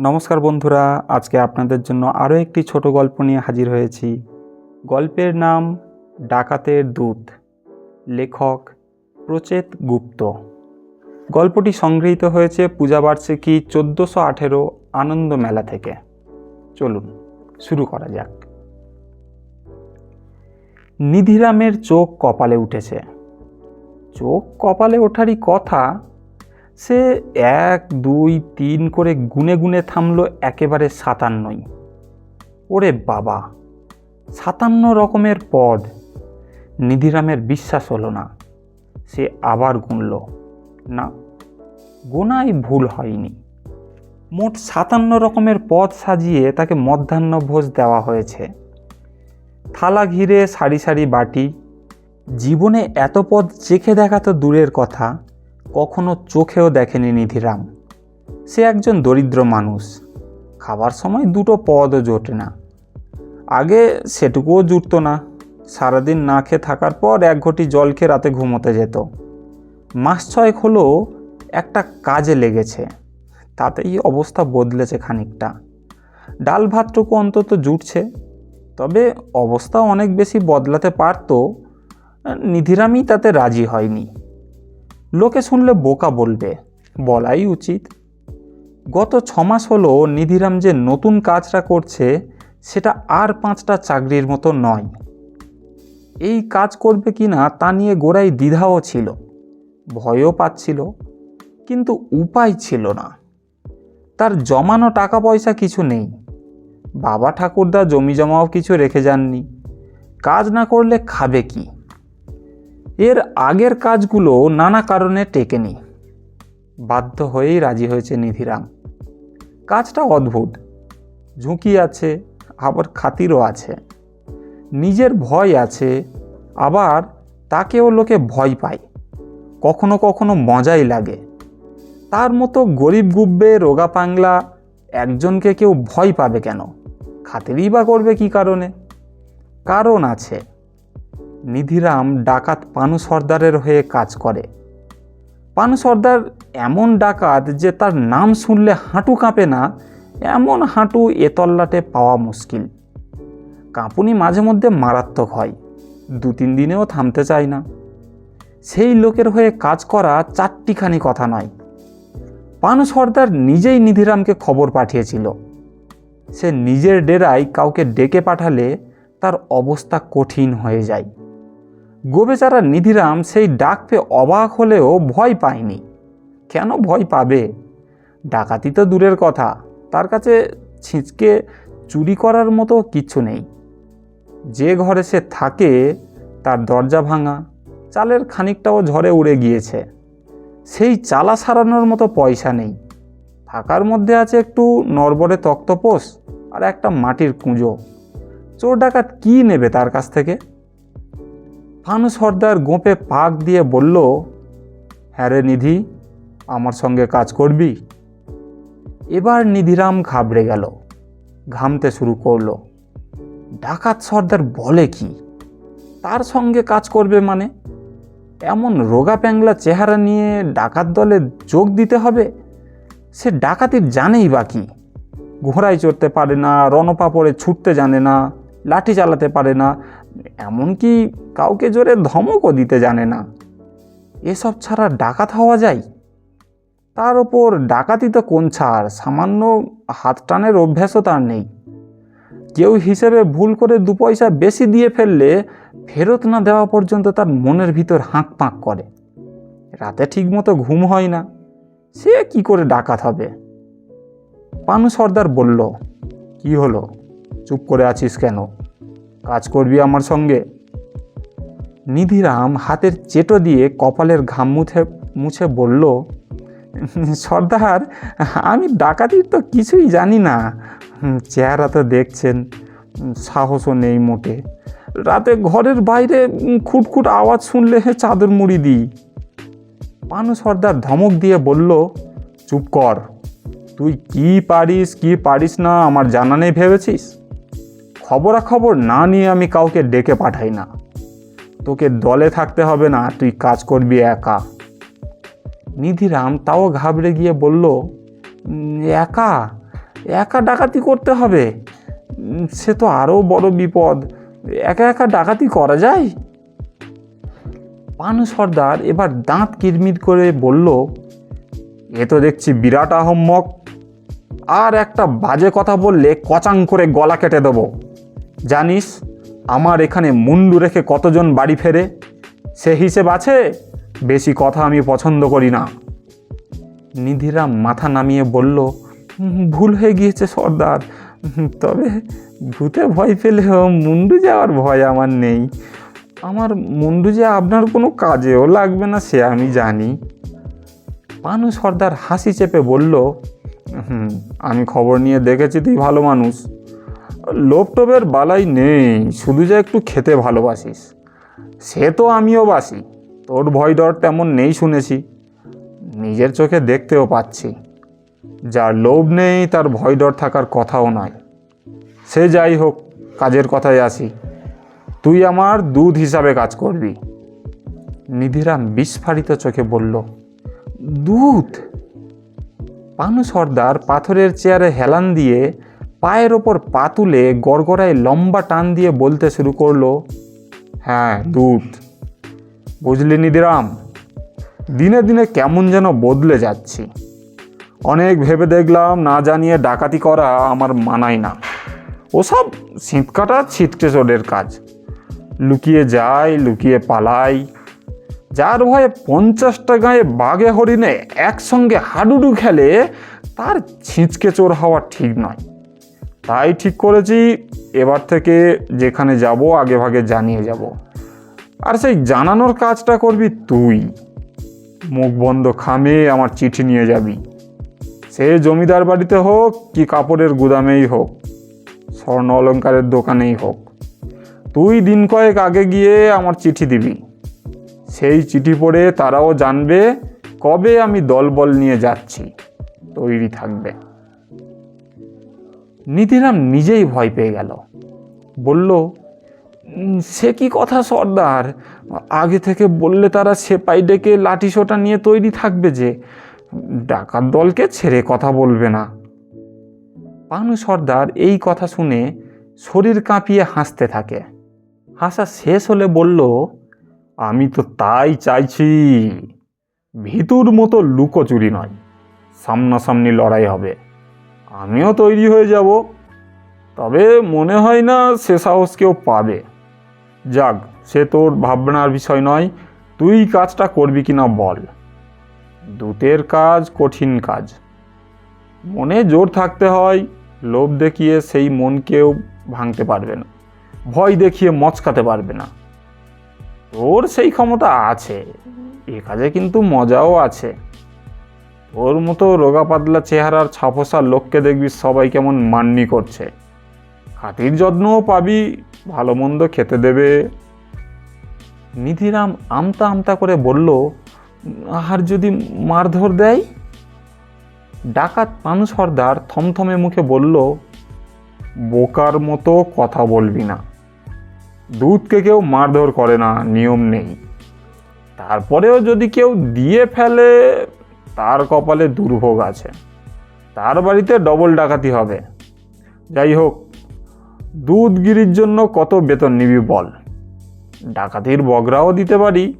নমস্কার বন্ধুরা, আজকে আপনাদের জন্য আরও একটি ছোট গল্প নিয়ে হাজির হয়েছি। গল্পের নাম ডাকাতের দূত, লেখক প্রচেত গুপ্ত। গল্পটি সংগৃহীত হয়েছে পূজাবার্ষিকী চোদ্দোশো আঠেরো আনন্দ মেলা থেকে। চলুন, শুরু করা যাক। নিধিরামের চোখ কপালে উঠেছে। চোখ কপালে ওঠারই কথা সে এক, দুই, তিন করে গুনে গুনে থামলো একেবারে সাতান্নই। ওরে বাবা, সাতান্ন রকমের পদ। নিধিরামের বিশ্বাস হলো না। সে আবার গুনল। না, গোনায় ভুল হয়নি। মোট সাতান্ন রকমের পদ সাজিয়ে তাকে মধ্যাহ্ন ভোজ দেওয়া হয়েছে। থালা ঘিরে সারি সারি বাটি। জীবনে এত পদ চেখে দেখা তো দূরের কথা। কখনো চোখেও দেখেনি নিধিরাম। সে একজন দরিদ্র মানুষ। খাবার সময় দুটো পদও জোটে না। আগে সেটুকুও জুটত না। সারাদিন না খেয়ে থাকার পর এক ঘটি জল খেয়ে রাতে ঘুমোতে যেত। মাস ছয়েক হলো একটা কাজে লেগেছে। তাতেই অবস্থা বদলেছে খানিকটা। ডাল ভাতটুকু অন্তত জুটছে। তবে অবস্থা অনেক বেশি বদলাতে পারতো, নিধিরামই তাতে রাজি হয়নি। লোকে শুনলে বোকা বলবে, বলাই উচিত। গত ছমাস হলো নিধিরাম যে নতুন কাজটা করছে, সেটা আর পাঁচটা চাকরির মতো নয়। এই কাজ করবে কি না তা নিয়ে গোড়ায় দ্বিধাও ছিল, ভয়ও পাচ্ছিল, কিন্তু উপায় ছিল না। তার জমানো টাকা পয়সা কিছু নেই, বাবা ঠাকুরদা জমি জমাও কিছু রেখে যাননি, কাজ না করলে খাবে কি? এর আগের কাজগুলো নানা কারণে টেকেনি। বাধ্য হয়েই রাজি হয়েছে নিধিরাম। কাজটা অদ্ভুত। ঝুঁকি আছে, আবার খাতিরও আছে। নিজের ভয় আছে, আবার তাকেও লোকে ভয় পায়। কখনো কখনো মজাই লাগে। তার মতো গরিব গুব্বে, রোগা পাংলা একজনকে কেউ ভয় পাবে কেন? খাতিরই বা করবে কি কারণে? কারণ আছে। নিধিরাম ডাকাত পানু সর্দারের হয়ে কাজ করে। পানু সর্দার এমন ডাকাত যে তার নাম শুনলে হাঁটু কাঁপে না, এমন হাঁটু এতল্লাটে পাওয়া মুশকিল। কাঁপুনি মাঝে মধ্যে মারাত্মক হয়, দু তিন দিনেও থামতে চায় না। সেই লোকের হয়ে কাজ করা চারটিখানি কথা নয়। পানু সর্দার নিজেই নিধিরামকে খবর পাঠিয়েছিল। সে নিজের ডেরায় কাউকে ডেকে পাঠালে তার অবস্থা কঠিন হয়ে যায়। গোবেচারা নিধিরাম সেই ডাক পেয়ে অবাক হলেও ভয় পায়নি। কেন ভয় পাবে? ডাকাতি তো দূরের কথা, তার কাছে ছিঁচকে চুরি করার মতো কিচ্ছু নেই। যে ঘরে সে থাকে, তার দরজা ভাঙা, চালের খানিকটাও ঝড়ে উড়ে গিয়েছে। সেই চালা সারানোর মতো পয়সা নেই। থাকার মধ্যে আছে একটু নরবরে তক্তপোষ আর একটা মাটির কুঁজো। চোর ডাকাত কী নেবে তার কাছ থেকে? ফানু সর্দার গোপে পাক দিয়ে বলল হ্যাঁ রে নিধি, আমার সঙ্গে কাজ করবি? এবার নিধিরাম ঘাবড়ে গেল, ঘামতে শুরু করল। ডাকাত সর্দার বলে কি? তার সঙ্গে কাজ করবে মানে? এমন রোগা প্যাংলা চেহারা নিয়ে ডাকাত দলে যোগ দিতে হবে? সে ডাকাতির জানেই বা কি? ঘোড়ায় চড়তে পারে না রণপা পড়ে ছুটতে জানে না, লাঠি চালাতে পারে না এমনকি কাউকে জোরে ধমকও দিতে জানে না। এসব ছাড়া ডাকাত হওয়া যায়? তার ওপর ডাকাতি তো কোন ছাড়? সামান্য হাত টানের অভ্যাসও তার নেই। কেউ হিসেবে ভুল করে দু পয়সা বেশি দিয়ে ফেললে ফেরত না দেওয়া পর্যন্ত তার মনের ভিতর হাঁক পাঁক করে। রাতে ঠিকমতো ঘুম হয় না। সে কি করে ডাকাত হবে? পানু সর্দার বলল, কি হলো? চুপ করে আছিস কেন? কাজ করবি আমার সঙ্গে? নিধিরাম হাতের চেটো দিয়ে কপালের ঘাম মুছে মুছে বলল, সর্দার, আমি ডাকাতির তো কিছুই জানি না। চেহারা তো দেখছেন সাহসও নেই মোটে। রাতে ঘরের বাইরে খুটখুট আওয়াজ শুনলে চাদর মুড়ি দিই। পানু সর্দার ধমক দিয়ে বলল, চুপ কর, তুই কি পারিস কি পারিস না, আমার জানা নেই ভেবেছিস? খবরাখবর না নিয়ে আমি কাউকে ডেকে পাঠাই না। তোকে দলে থাকতে হবে না, তুই কাজ করবি একা। নিধিরাম তাও ঘাবড়ে গিয়ে বলল, একা? একা ডাকাতি করতে হবে? সে তো আরও বড় বিপদ। একা একা ডাকাতি করা যায়? পানু সর্দার এবার দাঁত কিরমির করে বলল, এ তো দেখছি বিরাট আহম্মক। আর একটা বাজে কথা বললে কচাং করে গলা কেটে দেবো। জানিস, আমার এখানে মুন্ডু রেখে কতজন বাড়ি ফেরে? সে হিসেব আছে? বেশি কথা আমি পছন্দ করি না। নিধিরাম মাথা নামিয়ে বলল ভুল হয়ে গিয়েছে সর্দার। তবে ভূতে ভয় পেলেও মুন্ডু যাওয়ার ভয় আমার নেই। আমার মুন্ডু যে আপনার কোনো কাজেও লাগবে না, সে আমি জানি। পানু সর্দার হাসি চেপে বলল আমি খবর নিয়ে দেখেছি, তুই ভালো মানুষ। লোভ টোপের বালাই নেই, শুধু যে একটু খেতে ভালোবাসিস। সে তো আমিও বাসি, তোর ভয় ডর তেমন নেই শুনেছি। নিজের চোখে দেখতেও পাচ্ছি, যার লোভ নেই, তার ভয় ডর থাকার কথাও নয় সে যাই হোক, কাজের কথায় আসি। তুই আমার দুধ হিসাবে কাজ করবি। নিধিরাম বিস্ফারিত চোখে বলল, দুধ? পানু সর্দার পাথরের চেয়ারে হেলান দিয়ে পায়ের ওপর পা তুলে গড়গড়ায় লম্বা টান দিয়ে বলতে শুরু করল হ্যাঁ দুধ বুঝলি নিধিরাম, দিনে দিনে কেমন যেন বদলে যাচ্ছি। অনেক ভেবে দেখলাম না জানিয়ে ডাকাতি করা আমার মানায় না। ওসব শীতকাটা ছিটকে চোরের কাজ। লুকিয়ে যায় লুকিয়ে পালাই। যার ভয়ে পঞ্চাশটা গায়ে বাঘে হরিণে একসঙ্গে হাডুডু খেলে তার ছিঁচকে চোর হওয়া ঠিক নয়। তাই ঠিক করেছি। এবার থেকে যেখানে যাব, আগে ভাগে জানিয়ে যাব। আর সেই জানানোর কাজটা করবি তুই। মুখ বন্ধ খামে আমার চিঠি নিয়ে যাবি। সে জমিদার বাড়িতে হোক কি কাপড়ের গুদামেই হোক, স্বর্ণ অলঙ্কারের দোকানেই হোক, তুই দিন কয়েক আগে গিয়ে আমার চিঠি দিবি। সেই চিঠি পড়ে তারাও জানবে কবে আমি দলবল নিয়ে যাচ্ছি। তৈরি থাকবে। নিধিরাম নিজেই ভয় পেয়ে গেল। বলল সে কি কথা সর্দার? আগে থেকে বললে তারা সেপাই ডেকে লাঠি সোটা নিয়ে তৈরি থাকবে যে। ডাকাত দলকে ছেড়ে কথা বলবে না। পানু সর্দার এই কথা শুনে শরীর কাঁপিয়ে হাসতে থাকে। হাসা শেষ হলে বলল, আমি তো তাই চাইছি। ভিতুর মতো লুকোচুরি নয়। সামনাসামনি লড়াই হবে। আমিও তৈরি হয়ে যাব। তবে মনে হয় না সে সাহস কেউ পাবে। যাক, সে তোর ভাবনার বিষয় নয়। তুই কাজটা করবি কি না বল। দূতের কাজ কঠিন কাজ। মনে জোর থাকতে হয়, লোভ দেখিয়ে সেই মনকেও ভাঙতে পারবে না। ভয় দেখিয়ে মচকাতে পারবে না। তোর সেই ক্ষমতা আছে। এ কাজে কিন্তু মজাও আছে। তোর মতো রোগা পাতলা চেহারার ছাপোসা লোককে দেখবি সবাই কেমন মান্নি করছে। খাতির যত্নও পাবি, ভালো মন্দ খেতে দেবে। নিধিরাম আমতা আমতা করে বলল, আর যদি মারধর দেয়? ডাকাত পানু সর্দার থমথমে মুখে বলল, বোকার মতো কথা বলবি না। দুধকে কেউ মারধর করে না, নিয়ম নেই। তারপরেও যদি কেউ দিয়ে ফেলে তার কপালে দুর্ভোগ আছে। তার বাড়িতে ডবল ডাকাতি হবে। যাই হোক, দুধগিরির জন্য কত বেতন নিবি বল। ডাকাতির বগরাও দিতে পারি।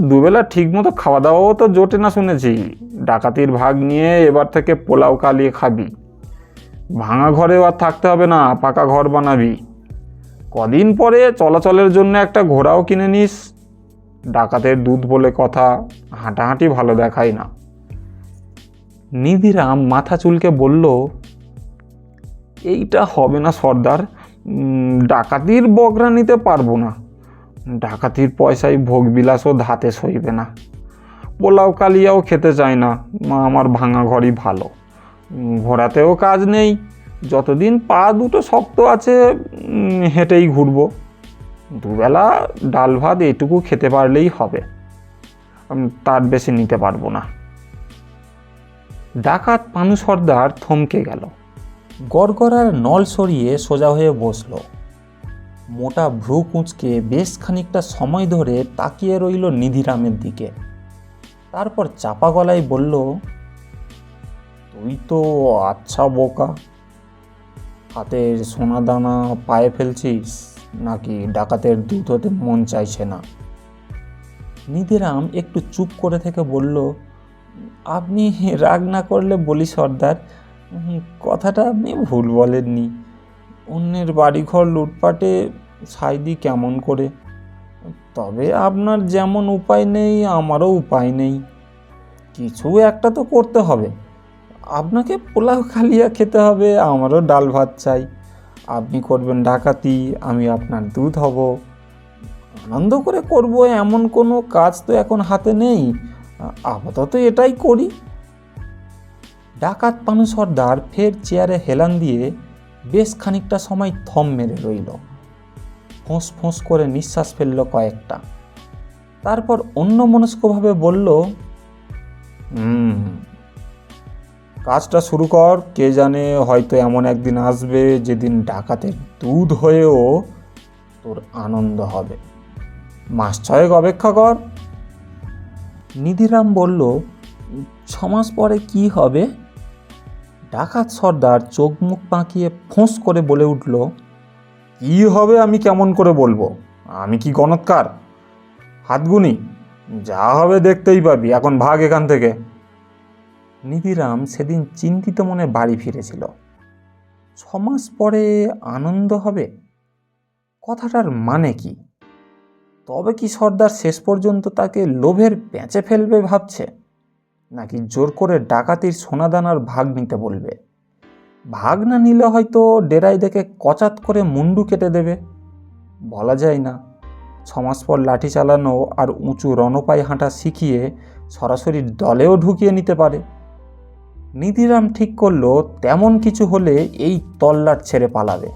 দুবেলা ঠিকমতো খাওয়া দাওয়াও তো জোটে না শুনেছি। ডাকাতির ভাগ নিয়ে এবার থেকে পোলাও কালিয়ে খাবি। ভাঙা ঘরেও আর থাকতে হবে না, পাকা ঘর বানাবি। কদিন পরে চলাচলের জন্য একটা ঘোড়াও কিনে নিস। ডাকাতের দুধ বলে কথা, হাঁটাহাঁটি ভালো দেখায় না। নিধিরাম মাথা চুলকে বলল, এইটা হবে না সর্দার ডাকাতির বগরা নিতে পারব না। ডাকাতির পয়সায় ভোগবিলাসও ধাতে সইবে না। পোলাও কালিয়াও খেতে চায় না আমার ভাঙা ঘরই ভালো। ঘোরাতেও কাজ নেই, যতদিন পা দুটো শক্ত আছে হেঁটেই ঘুরবো। দুবেলা ডাল ভাত এটুকু খেতে পারলেই হবে। তার বেশি নিতে পারব না। ডাকাত পানু সর্দার থমকে গেল। গড়গড়ার নল সরিয়ে সোজা হয়ে বসল। মোটা ভ্রু কুঁচকে বেশ খানিকটা সময় ধরে তাকিয়ে রইল নিধিরামের দিকে। তারপর চাপা গলায় বলল, তুই তো আচ্ছা বোকা। হাতের সোনা দানা পায়ে ফেলছিস। নাকি ডাকাতের দুধ হতে মন চাইছে না? নিধিরাম একটু চুপ করে থেকে বলল, আপনি রাগ না করলে বলি সর্দার কথাটা আপনি ভুল বলেননি। অন্যের বাড়িঘর লুটপাটে সাইদি কেমন করে? তবে আপনার যেমন উপায় নেই, আমারও উপায় নেই। কিছু একটা তো করতে হবে। আপনাকে পোলাও খালিয়া খেতে হবে, আমারও ডাল ভাত চাই। আপনি করবেন ডাকাতি, আমি আপনার দুধ হব। আনন্দ করে করব, এমন কোনো কাজ তো এখন হাতে নেই। আপাতত এটাই করি। ডাকাত পানু সর্দার ফের চেয়ারে হেলান দিয়ে বেশ খানিকটা সময় থম মেরে রইল। ফোঁস ফোঁস করে নিঃশ্বাস ফেলল কয়েকটা। তারপর অন্য মনস্কভাবে বলল কাজটা শুরু কর, কে জানে হয়তো এমন একদিন আসবে যেদিন ডাকাতের দুধ হয়েও তোর আনন্দ হবে। মাস ছয়েক অপেক্ষা কর। নিধিরাম বলল ছ মাস পরে কি হবে? ডাকাত সর্দার চোখ মুখ পাঁকিয়ে ফোঁস করে বলে উঠল, কি হবে আমি কেমন করে বলব? আমি কি গণৎকার? হাতগুনি, যা হবে দেখতেই পাবি, এখন ভাগ এখান থেকে। নিধিরাম সেদিন চিন্তিত মনে বাড়ি ফিরেছিল। ছমাস পরে আনন্দ হবে? কথাটার মানে কি? তবে কি সর্দার শেষ পর্যন্ত তাকে লোভের পেঁচে ফেলবে ভাবছে? নাকি জোর করে ডাকাতির সোনাদানার ভাগ নিতে বলবে? ভাগ না নিলে হয়তো ডেরাই দেখে কচাত করে মুন্ডু কেটে দেবে? বলা যায় না। ছমাস পর লাঠি চালানো আর উঁচু রণপায় হাঁটা শিখিয়ে সরাসরি দলেও ঢুকিয়ে নিতে পারে। নিধিরাম ঠিক করল, তেমন কিছু হলে এই তল্লাট ছেড়ে পালাবে।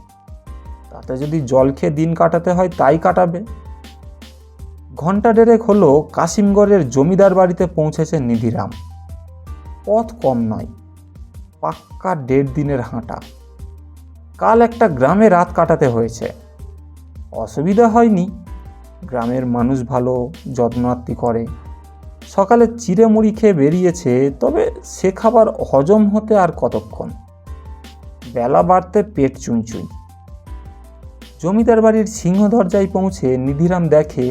তাতে যদি জল খেয়ে দিন কাটাতে হয়, তাই কাটাবে। ঘণ্টা ডেরেক হলো কাশিমগড়ের জমিদার বাড়িতে পৌঁছেছে নিধিরাম। পথ কম নয়, পাক্কা দেড় দিনের হাঁটা। কাল একটা গ্রামে রাত কাটাতে হয়েছে। অসুবিধা হয়নি। গ্রামের মানুষ ভালো যত্নার্থী করে। সকালে চিড়ে মুড়ি খেয়ে বেরিয়েছে, তবে সে খাবার হজম হতে আর কতক্ষণ? বেলা বাড়তে পেট চুঁচুই জমিদার বাড়ির সিংহ দরজায় পৌঁছে নিধিরাম দেখে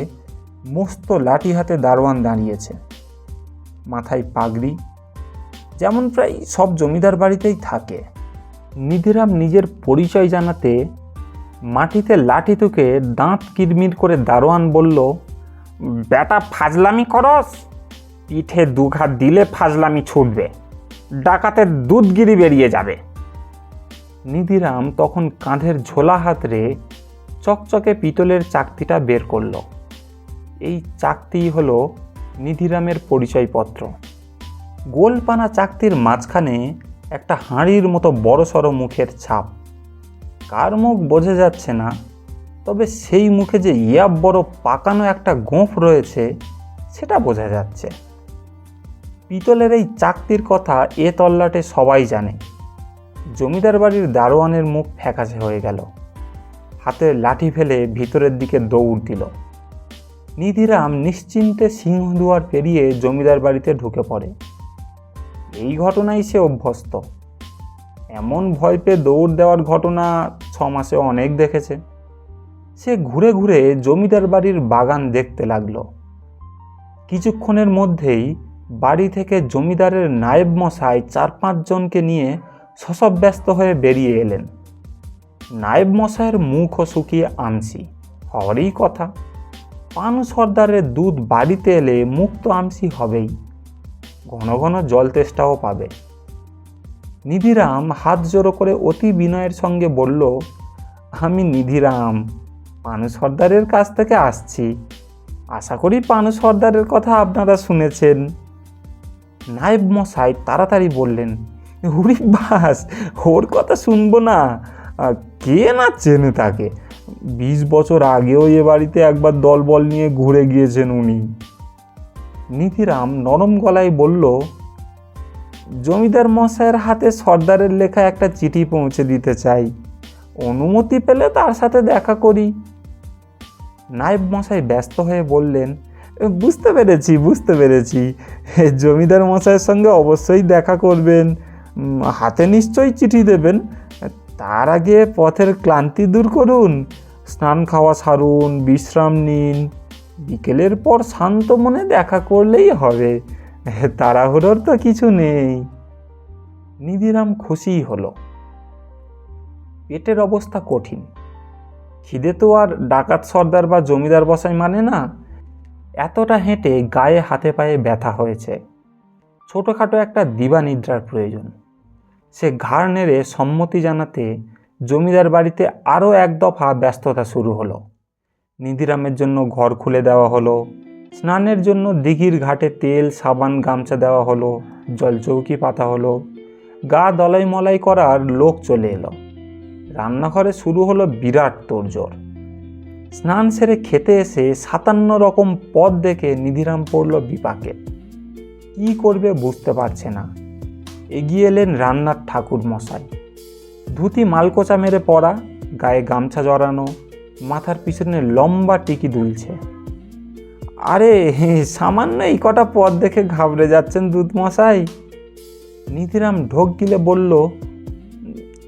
মস্ত লাঠি হাতে দারোয়ান দাঁড়িয়েছে। মাথায় পাগড়ি, যেমন প্রায় সব জমিদার বাড়িতেই থাকে। নিধিরাম নিজের পরিচয় জানাতে মাটিতে লাঠি তুকে দাঁত কিরমির করে দারোয়ান বলল, বেটা ফাজলামি করস? পিঠে দুঘাত দিলে ফাজলামি ছুটবে। ডাকাতের দুধগিরি বেরিয়ে যাবে। নিধিরাম তখন কাঁধের ঝোলা হাতরে চকচকে পিতলের চাকতিটা বের করল। এই চাকতিই হলো নিধিরামের পরিচয়পত্র। গোলপানা চাকতির মাঝখানে একটা হাঁড়ির মতো বড়সড় মুখের ছাপ। কার মুখ বোঝা যাচ্ছে না, তবে সেই মুখে যে ইয়াব বড় পাকানো একটা গোঁফ রয়েছে, সেটা বোঝা যাচ্ছে। পিতলের এই চাকতির কথা এ তল্লাটে সবাই জানে। জমিদার বাড়ির দারোয়ানের মুখ ফ্যাকাশে হয়ে গেল। হাতে লাঠি ফেলে ভিতরের দিকে দৌড় দিল। নিধিরাম নিশ্চিন্তে সিংহদুয়ার পেরিয়ে জমিদার বাড়িতে ঢুকে পড়ে। এই ঘটনায় সে অভ্যস্ত। এমন ভয় পেয়ে দৌড় দেওয়ার ঘটনা ছ মাসে অনেক দেখেছে। সে ঘুরে ঘুরে জমিদার বাড়ির বাগান দেখতে লাগল। কিছুক্ষণের মধ্যেই বাড়ি থেকে জমিদারের নায়েব মশাই চার পাঁচজনকে নিয়ে সসব ব্যস্ত হয়ে বেরিয়ে এলেন। নায়েব মশাইয়ের মুখও শুকিয়ে আমসি, হওয়ারই কথা। পানু সর্দারের দুধ বাড়িতে এলে মুখ তো আমসি হবেই। ঘন ঘন জল তেষ্টাও পাবে। নিধিরাম হাত জোড়ো করে অতি বিনয়ের সঙ্গে বলল, আমি নিধিরাম, পানু সর্দারের কাছ থেকে আসছি। আশা করি পানু সর্দারের কথা আপনারা শুনেছেন। নায়েব মশাই তাড়াতাড়ি বললেন হুরি বাস, ওর কথা শুনব না। কে না চেনে তাকে? বিশ বছর আগেও এ বাড়িতে একবার দলবল নিয়ে ঘুরে গিয়েছেন উনি। নিধিরাম নরম গলায় বলল, জমিদার মশাইয়ের হাতে সর্দারের লেখা একটা চিঠি পৌঁছে দিতে চাই। অনুমতি পেলে তার সাথে দেখা করি। নায়েব মশাই ব্যস্ত হয়ে বললেন বুঝতে পেরেছি বুঝতে পেরেছি। জমিদার মশাইয়ের সঙ্গে অবশ্যই দেখা করবেন। হাতে নিশ্চয়ই চিঠি দেবেন। তার আগে পথের ক্লান্তি দূর করুন, স্নান খাওয়া সারুন, বিশ্রাম নিন। বিকেলের পর শান্ত মনে দেখা করলেই হবে। তাড়াহুড়োর তো কিছু নেই। নিধিরাম খুশিই হলো। পেটের অবস্থা কঠিন। খিদে তো আর ডাকাত সর্দার বা জমিদার বসাই মানে না। এতটা হেঁটে গায়ে হাতে পায়ে ব্যথা হয়েছে। ছোটোখাটো একটা দিবানিদ্রার প্রয়োজন। সে ঘাড় নেড়ে সম্মতি জানাতে জমিদার বাড়িতে আরও এক দফা ব্যস্ততা শুরু হলো। নিধিরামের জন্য ঘর খুলে দেওয়া হলো। স্নানের জন্য দিঘির ঘাটে তেল, সাবান, গামছা দেওয়া হলো। জলচৌকি পাতা হলো। গা দলাই মলাই করার লোক চলে এলো। রান্নাঘরে শুরু হলো বিরাট তোড়জোড়। স্নান সেরে খেতে এসে সাতান্ন রকম পদ দেখে নিধিরাম পড়ল বিপাকে। কি করবে বুঝতে পারছে না। এগিয়ে এলেন রান্নার ঠাকুর মশাই। ধুতি মালকোচা মেরে পরা গায়ে গামছা জড়ানো, মাথার পিছনে লম্বা টিকি দুলছে। আরে, সামান্য এই কটা পদ দেখে ঘাবড়ে যাচ্ছেন দুধ মশাই। নিধিরাম ঢোক গিলে বলল,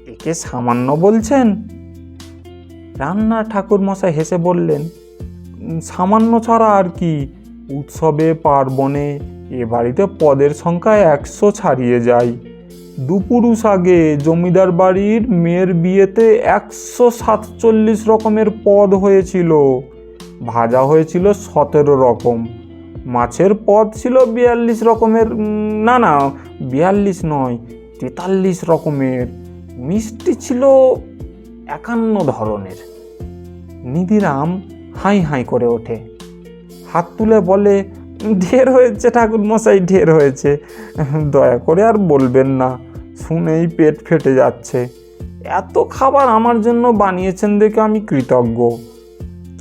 একে সামান্য বলছেন? রান্না ঠাকুর মশাই হেসে বললেন সামান্য ছাড়া আর কি, উৎসবে, পার্বণে এ বাড়িতে পদের সংখ্যা একশো ছাড়িয়ে যায়। দুপুরুষ আগে জমিদার বাড়ির মেয়ের বিয়েতে একশো সাতচল্লিশ রকমের পদ হয়েছিল। ভাজা হয়েছিল সতেরো রকম। মাছের পদ ছিল বিয়াল্লিশ রকমের না না, বিয়াল্লিশ নয়, তেতাল্লিশ রকমের। মিষ্টি ছিল একান্ন ধরনের। নিধিরাম হাই হাই করে ওঠে। হাত তুলে বলে, ঢের হয়েছে ঠাকুর মশাই ঢের হয়েছে। দয়া করে আর বলবেন না, শুনেই পেট ফেটে যাচ্ছে। এত খাবার আমার জন্য বানিয়েছেন দেখে আমি কৃতজ্ঞ।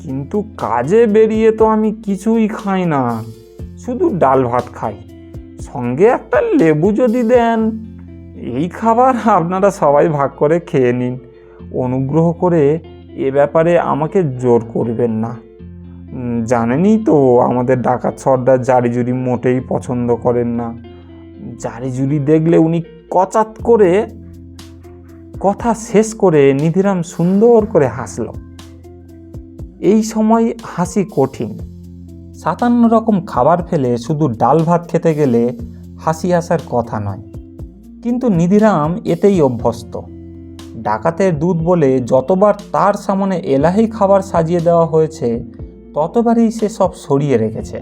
কিন্তু কাজে বেরিয়ে তো আমি কিছুই খাই না। শুধু ডাল ভাত খাই। সঙ্গে একটা লেবু যদি দেন। এই খাবার আপনারা সবাই ভাগ করে খেয়ে নিন। অনুগ্রহ করে এ ব্যাপারে আমাকে জোর করবেন না। জানেনই তো আমাদের ডাকাত সর্দার জারিজুরি মোটেই পছন্দ করেন না। জারিজুরি দেখলে উনি কচাত করে কথা শেষ করে নিধিরাম সুন্দর করে হাসল। এই সময় হাসি কঠিন। সাতান্ন রকম খাবার ফেলে শুধু ডাল ভাত খেতে গেলে হাসি আসার কথা নয়। কিন্তু নিধিরাম এতেই অভ্যস্ত। ডাকাতের দুধ বলে যতবার তার সামনে এলাহি খাবার সাজিয়ে দেওয়া হয়েছে, ততবারই সে সব সরিয়ে রেখেছে।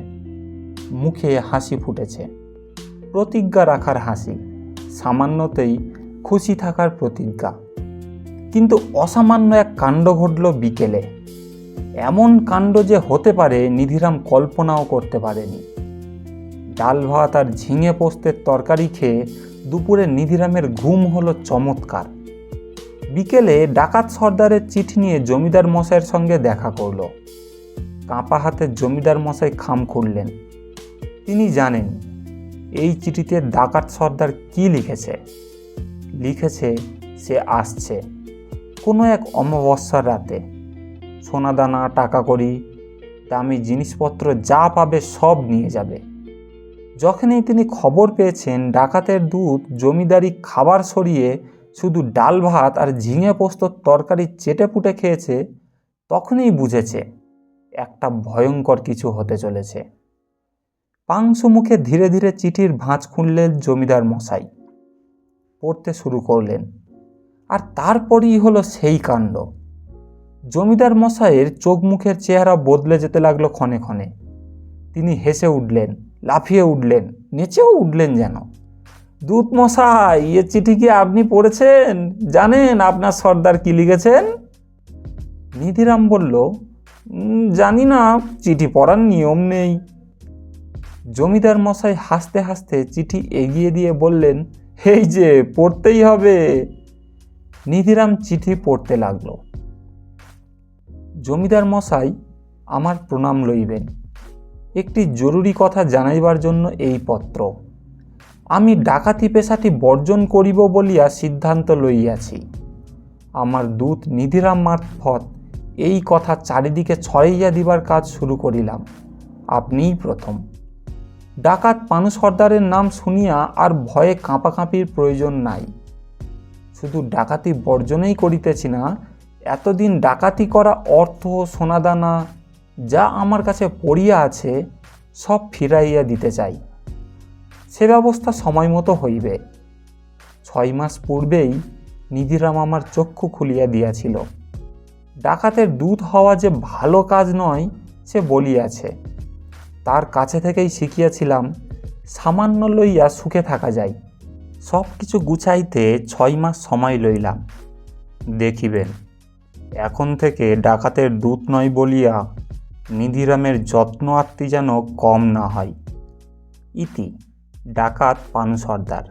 মুখে হাসি ফুটেছে। প্রতিজ্ঞা রাখার হাসি, সামান্যতেই খুশি থাকার প্রতিজ্ঞা। কিন্তু অসামান্য এক কাণ্ড ঘটল বিকেলে। এমন কাণ্ড যে হতে পারে, নিধিরাম কল্পনাও করতে পারেনি। ডাল ভাত আর ঝিঙে পোস্তের তরকারি খেয়ে দুপুরে নিধিরামের ঘুম হলো চমৎকার। বিকেলে ডাকাত সর্দারের চিঠি নিয়ে জমিদার মশাইয়ের সঙ্গে দেখা করল। কাঁপা হাতের জমিদার মশাই খাম খুললেন। তিনি জানেন, এই চিঠিতে ডাকাত সর্দার কি লিখেছে। লিখেছে, সে আসছে, কোনো এক অমাবস্যার রাতে। সোনাদানা টাকা করি দামি জিনিসপত্র যা পাবে সব নিয়ে যাবে। যখনই তিনি খবর পেয়েছেন, ডাকাতের দুধ জমিদারি খাবার সরিয়ে শুধু ডাল ভাত আর ঝিঙে পোস্তর তরকারি চেটে পুটে খেয়েছে, তখনই বুঝেছে একটা ভয়ঙ্কর কিছু হতে চলেছে। পাংশু মুখে ধীরে ধীরে চিঠির ভাঁজ খুললেন জমিদার মশাই। পড়তে শুরু করলেন। আর তারপরই হলো সেই কাণ্ড। জমিদার মশাইয়ের চোখ মুখের চেহারা বদলে যেতে লাগল ক্ষণে ক্ষণে। তিনি হেসে উঠলেন, লাফিয়ে উঠলেন, নেচেও উঠলেন যেন। দূত মশাই এ চিঠি কি আপনি পড়েছেন? জানেন আপনার সর্দার কি লিখেছেন? নিধিরাম বলল "উম, জানি না চিঠি পড়ার নিয়ম নেই। জমিদার মশাই হাসতে হাসতে চিঠি এগিয়ে দিয়ে বললেন এই যে পড়তেই হবে। নিধিরাম চিঠি পড়তে লাগল। জমিদার মশাই আমার প্রণাম লইবেন। একটি জরুরি কথা জানাইবার জন্য এই পত্র। আমি ডাকাতি পেশাটি বর্জন করিব বলিয়া সিদ্ধান্ত লইয়াছি। আমার দূত নিধিরাম মারফত এই কথা চারিদিকে ছড়াইয়া দিবার কাজ শুরু করিলাম। আপনিই প্রথম। ডাকাত পানু সর্দারের নাম শুনিয়া আর ভয়ে কাঁপাকাঁপির প্রয়োজন নাই। শুধু ডাকাতি বর্জনেই করিতেছি না, এতদিন ডাকাতি করা অর্থ সোনাদানা যা আমার কাছে পড়িয়া আছে, সব ফিরাইয়া দিতে চাই। সে ব্যবস্থা সময় মতো হইবে। ছয় মাস পূর্বেই নিধিরাম আমার চক্ষু খুলিয়া দিয়াছিল। ডাকাতের দুধ হওয়া যে ভালো কাজ নয়, সে বলিয়াছে। তার কাছে থেকেই শিখিয়াছিলাম, সামান্য লইয়া সুখে থাকা যায়। সব কিছু গুছাইতে ছয় মাস সময় লইলাম। দেখিবেন, এখন থেকে ডাকাতের দূত নয় বলিয়া নিধিরামের যত্ন আত্মি যেন কম না হয়। ইতি ডাকাত পানু সর্দার।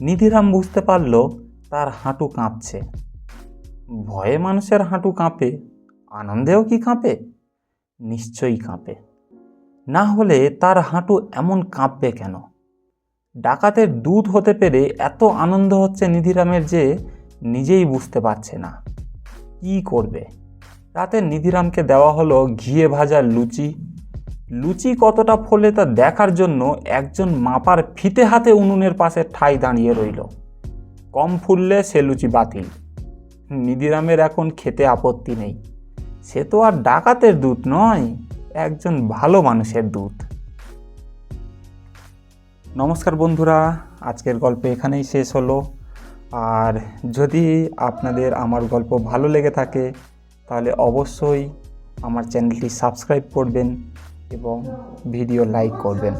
নিধিরাম বুঝতে পারল তার হাঁটু কাঁপছে। ভয়ে মানুষের হাঁটু কাঁপে, আনন্দেও কি কাঁপে? নিশ্চয়ই কাঁপে। না হলে তার হাঁটু এমন কাঁপবে কেন? ডাকাতের দুধ হতে পেরে এত আনন্দ হচ্ছে নিধিরামের যে নিজেই বুঝতে পারছে না। কি করবে? রাতে নিধিরামকে দেওয়া হলো ঘিয়ে ভাজা লুচি লুচি কতটা ফলে তা দেখার জন্য একজন মাপার ফিতে হাতে উনুনের পাশে ঠাই দাঁড়িয়ে রইল। কম ফুললে সে লুচি বাতিল। নিধিরামের এখন খেতে আপত্তি নেই। সে তো আর ডাকাতের দুধ নয়, একজন ভালো মানুষের দুধ নমস্কার বন্ধুরা, আজকের গল্প এখানেই শেষ হলো। আর যদি আপনাদের আমার গল্প ভালো লেগে থাকে, তাহলে অবশ্যই আমার চ্যানেলটি সাবস্ক্রাইব করবেন। এবং ভিডিও লাইক করবেন।